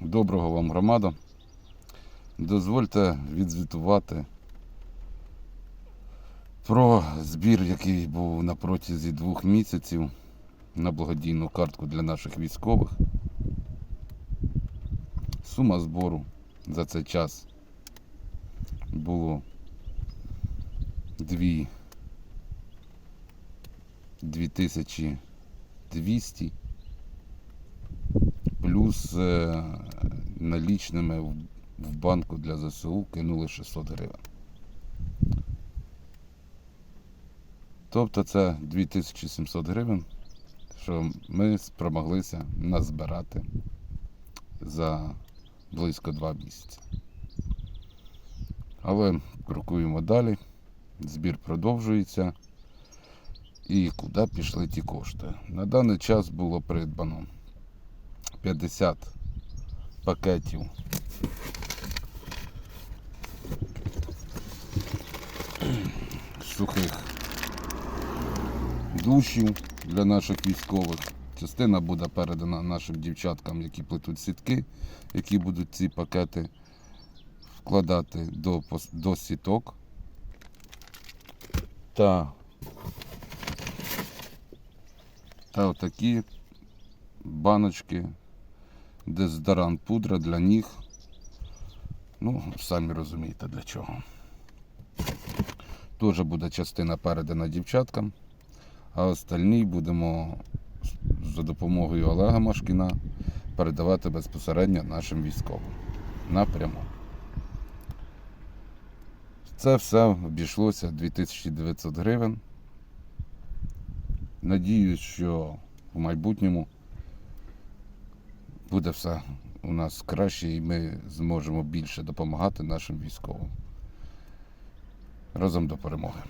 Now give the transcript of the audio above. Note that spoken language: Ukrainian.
Доброго вам громада. Дозвольте відзвітувати про збір, який був на протязі двох місяців на благодійну картку для наших військових. Сума збору за цей час було 2 2200 плюс е, налічними в, банку для ЗСУ кинули 600 гривень. Тобто це 2700 гривень, що ми спромоглися назбирати за близько 2 місяці. Але крокуємо далі, збір продовжується. І куди пішли ті кошти? На даний час було придбано 50 пакетів сухих душів для наших військових. Частина буде передана нашим дівчаткам, які плетуть сітки, які будуть ці пакети вкладати до, до сіток. Та, та отакі баночки дезодорант пудра для ніг. Ну, самі розумієте для чого. Теж буде частина передана дівчаткам, а остальні будемо за допомогою Олега Машкіна передавати безпосередньо нашим військовим напряму. Це все обійшлося 2900 гривень. Надіюсь, що в майбутньому буде все у нас краще і ми зможемо більше допомагати нашим військовим. Разом до перемоги.